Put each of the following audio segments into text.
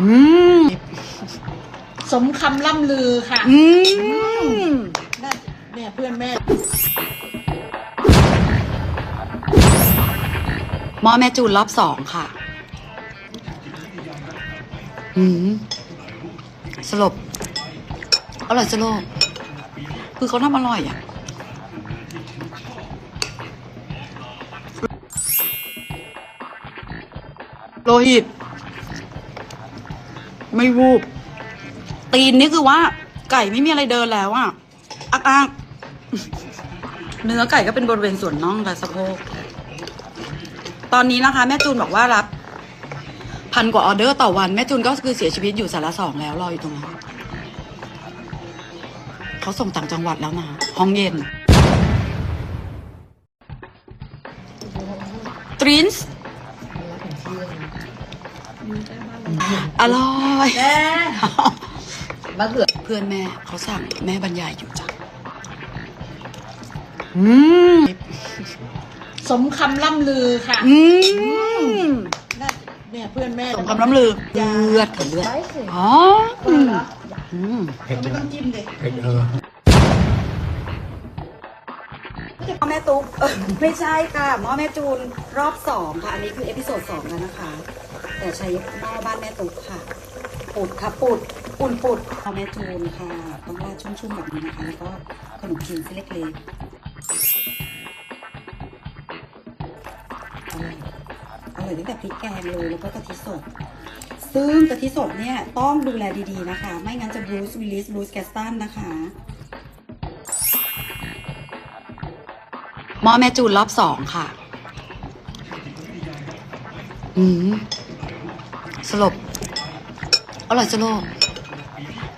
อืมสมคำล่ำลือค่ะอืมน่าเนี่ยเพื่อนแม่ หมอแม่จูนรอบสองค่ะ อืมสลบอร่อยสลบคือเขาทำอร่อยอะโลหิต ไม่วูบ ตีนนี่คือว่า ไก่ไม่มีอะไรเดินแล้วอะอักอักเนื้อไก่ก็เป็นบริเวณส่วนน่องและสะโพก ตอนนี้นะคะ แม่จูนบอกว่ารับพันกว่าออเดอร์ต่อวัน แม่จูนก็คือเสียชีวิตอยู่สาระสองแล้วรออยู่ตรงนั้นเขาส่งต่างจังหวัดแล้วนะห้องเย็น ตรินส์ อร่อยแม่มะเขือเพื่อนแม่เขาสั่งแม่บรรยายอยู่จ้ะอืมสมคำล่ำลือค่ะอืมน่าเนี่ยเพื่อนแม่สมคำล้ำลือเลือดค่ะเลือดได้สิอ๋ออืมอืมไม่ต้องจิ้มเลยเผ็ดเออ แม่ตุ๊กเออไม่ใช่ค่ะหม้อแม่จูนรอบสองค่ะ อันนี้คือเอพิโซดสองแล้วนะคะ แต่ใช้หม้อบ้านแม่ตุ๊กค่ะ ปุดค่ะปุดปุ่นปุดหม้อแม่จูนค่ะ ต้องราดชุ่มๆแบบนี้นะคะ แล้วก็ขนมจีนเส้นเล็กๆอร่อยอร่อยตั้งแต่พริกแกงเลยแล้วก็กะทิสดซึ่งกะทิสดเนี่ยต้องดูแลดีๆนะคะ ไม่งั้นจะบรูซวิลลิสบรูซแกสตันนะคะ หม้อแม่จูนรอบสองค่ะ อืมสลบ อร่อยสลบ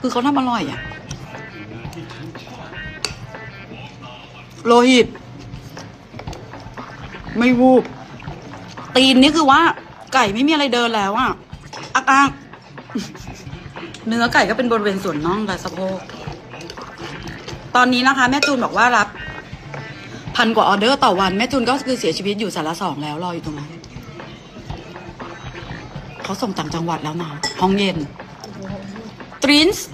คือเขาทำอร่อยอะโลหิต ไม่วูบ ตีนนี่คือว่า ไก่ไม่มีอะไรเดินแล้วอะอักอักเนื้อไก่ก็เป็นบริเวณส่วนน่องและสะโพก ตอนนี้นะคะ แม่จูนบอกว่ารับ พันกว่าออเดอร์ต่อวัน แม่จูนก็คือเสียชีวิตอยู่สารสองแล้วรออยู่ตรงนั้นเขาส่งต่างจังหวัดแล้วนะห้องเย็นตรินส์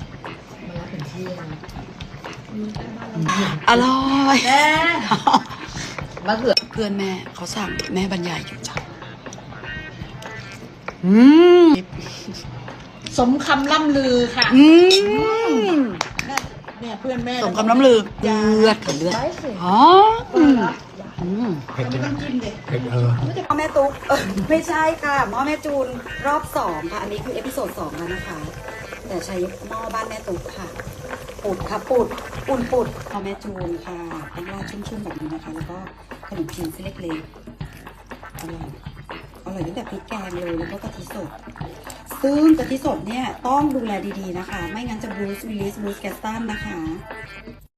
อร่อยแม่มะเขือเพื่อนแม่เขาสั่งแม่บรรยายอยู่จ้ะอืมสมคำล่ำลือค่ะ อืมน่า เนี่ยเพื่อนแม่สมคำล้ำลือเลือดค่ะเลือดได้สิอ๋ออืมอืมเผ็ดไม่ต้องจิ้มเลยเผ็ดเออหม้อแม่ตุ๊กเออไม่ใช่ค่ะหม้อแม่จูนรอบสองค่ะ อันนี้คือเอพิโซดสองแล้วนะคะ แต่ใช้หม้อบ้านแม่ตุ๊กค่ะปุดค่ะปุดปุ่นปุดหม้อแม่จูนค่ะต้องราดชุ่มๆแบบนี้นะคะ แล้วก็ขนมจีนเส้นเล็กๆอร่อยอร่อยตั้งแต่พริกแกงเลยแล้วก็กะทิสด ซึ่งกะทิสดเนี่ยต้องดูแลดีๆนะคะ ไม่งั้นจะบรูซวิลลิสบรูซแกสตันนะคะ